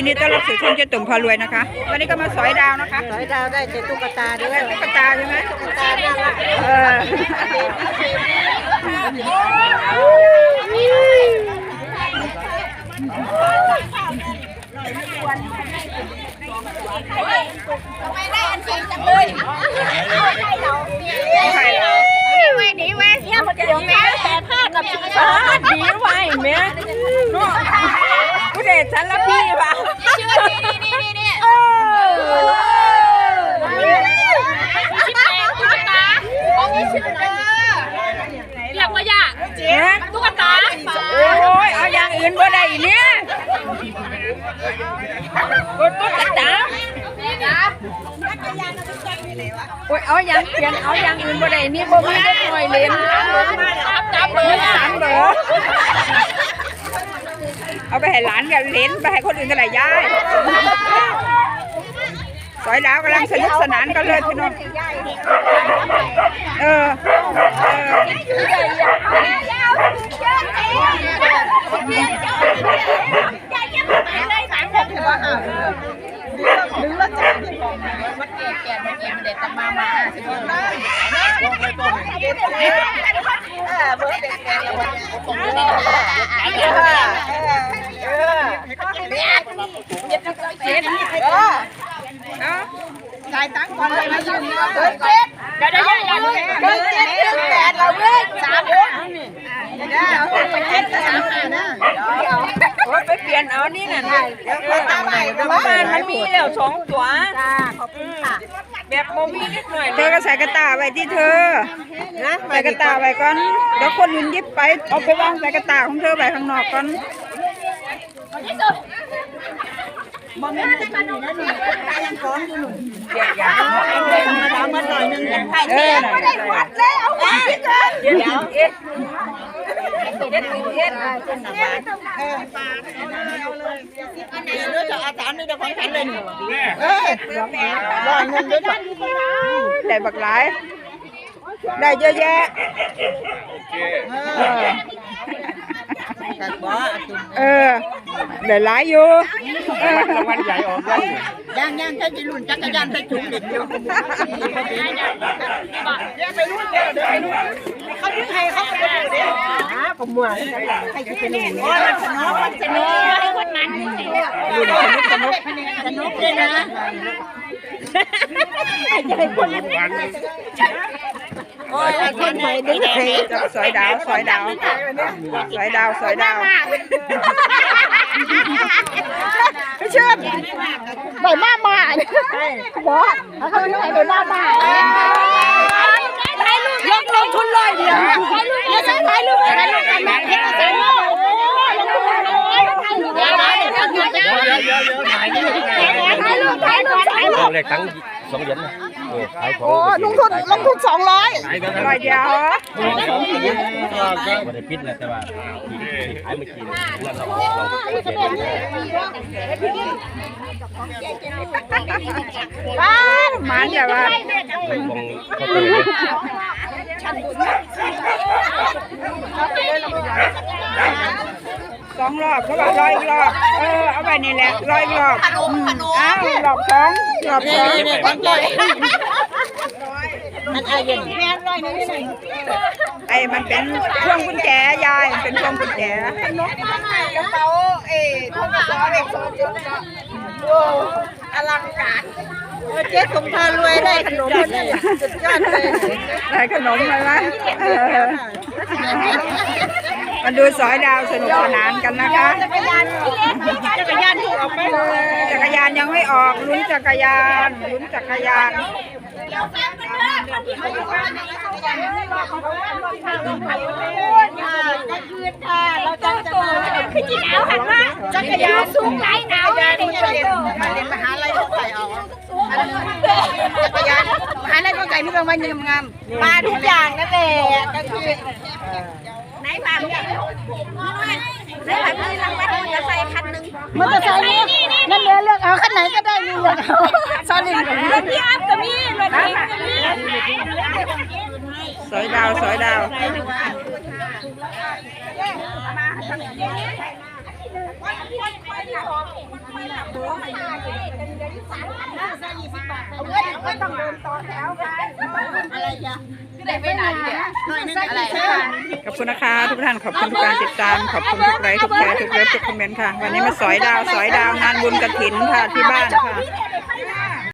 ยินดีต้อนรับสู่ช่องเจ๊ตุ่มพารวยนะคะ วันนี้ก็มาสอยดาวนะคะ สอยดาวได้แต่ตุ๊กตาด้วยตุ๊กตาใช่ไหมตุ๊กตาน่ารักเออใครเหรอหนีไว้แม่เนาะผู้เดชฉันละพี่ป่ะเออ เรียกว่าย่า เจ๊ ตุ๊กตาโอ้ยเอาอย่างอื่นบ่ได้เนี่ยกดตุ๊กตาโอ้ยเอาอย่างเปลี่ยนเอาอย่างอื่นบ่ได้นี่บ่มีเล็กน้อยเล่นจับเลยสามเหรอเอาไปให้หลานกับเหลนไปให้คนอื่นกันหลายย้ายสอยดาวกำลังสนุกสนานกันเลยพี่น้องเออเออ จ่ายตังค์ก่อนเลยนะยืมเงินเดี๋ยวเดี๋ยวย่าย่าเงินเจ็ดเงินแปดเราเงินสามเดือนเดี๋ยวเอาไปเจ็ดสามห้านะโอ้ยไปเปลี่ยนเอานี่น่ะเดี๋ยวเขาตามไปบ้านมันมีแล้วสองตัวจ้าขอบคุณค่ะ แบบโมมีนิดหน่อยเธอก็ใส่กระตาไว้ที่เธอ นะใส่กระตาไว้ก่อนเดี๋ยวคนอื่นหยิบไป เอาไปวางใส่กระตาของเธอไว้ข้างนอกก่อนถามมาหน่อยนึงกันไข่เออนั่นแหละแล้วเอาไปกันเดี๋ยวเอ็ด เอ็ดเอ็ดเออปลาอันไหนเลือกจากอาจารย์นี่เดี๋ยวของฉันเลยเออร้อยเงินด้วยกันได้บักหลายได้เยอะแยะเออแต่บ่อาตุ่มเออได้หลายอยู่เออวันใหญ่ออกได้ย่างย่างแค่จีรุ่นจักรยานไปจุ่มเด็กอยู่เขาดึงให้เขาไปเลยเดี๋ยว หาผมมัวใครจะเป็นหนึ่งวันสนุกมันสนุกให้คนนั้นสนุกสนุกเลยนะจะให้คนวันโอ้ยคนใหม่ดึงใสอยดาวสอยดาวสอยดาวสอยดาวไม่เชื่อใบมามาบอกเขาไม่ให้ใบมามาถ่ายรูปยกลงทุนเลยเดียวถ่ายรูปถ่ายรูปถ่ายรูปกันมาเห็นถ่ายรูป ย่าย่าย่าย่า เยอะเยอะเยอะถ่ายนี่ ถ่ายรูปถ่ายรูปถ่ายรูป แรกตั้งสองเหรียญนะเออขายของโอ้ลงทุนลงทุนสองร้อยขายกันรอยเดียวเหรอไม่ได้ปิดนะแต่ว่าขายเมื่อกี้แล้วเราเราบ้านหมันอย่าว่าไปบงเขาเตย สองรอบเขาบอกรอยอีกรอบ เออเอาไปนี่แหละรอยอีกรอบอืมอ้าวรอบสองรอบสองตั้งใจมันอาเย็นแม่ร้อยนึงนี่ไอ้มันเป็นพวงกุญแจยายมันเป็นพวงกุญแจกระเป๋าเอ๋ทงซอเด็กซอจุดโอ้อลังการเจ๊สมทานรวยได้ขนมนี่สุดยอดเลยได้ขนมมาละเออ มาดูสอยดาวสนุกสนานกันนะคะจักรยานจักรยานถูกออกไปเลยจักรยานยังไม่ออกลุ้นจักรยานลุ้นจักรยานเราจะตัวคือจีนาวหันว่าจักรยานสูงไหลหนาวเลยจักรยานมาเรียนมหาลัยเขาใส่เอาจักรยานมหาลัยเขาใส่มีรางวัลงามมาทุกอย่างนั่นแหละก็คือ ไหนผ่านเนี่ยไหนผ่านมีรางวัลมอเตอร์ไซค์คันหนึ่งมอเตอร์ไซค์นี่นั่นเลือกเลือกเอาคันไหนก็ได้นี่เลือกเอาซอลิงกับรถพี่อัพก็มีรถพี่ก็มีสอยดาวสอยดาว ก็ต้องเดินต่อแถวกันอะไรจ้ะได้ไปไหนเนี่ยอะไรขอบคุณนะคะ ทุกท่านขอบคุณทุกการติดตามขอบคุณทุกไลค์ทุกแชร์ทุกเลิฟทุกคอมเมนต์ค่ะ วันนี้มาสอยดาวสอยดาวงานบุญกระถินค่ะที่บ้านค่ะ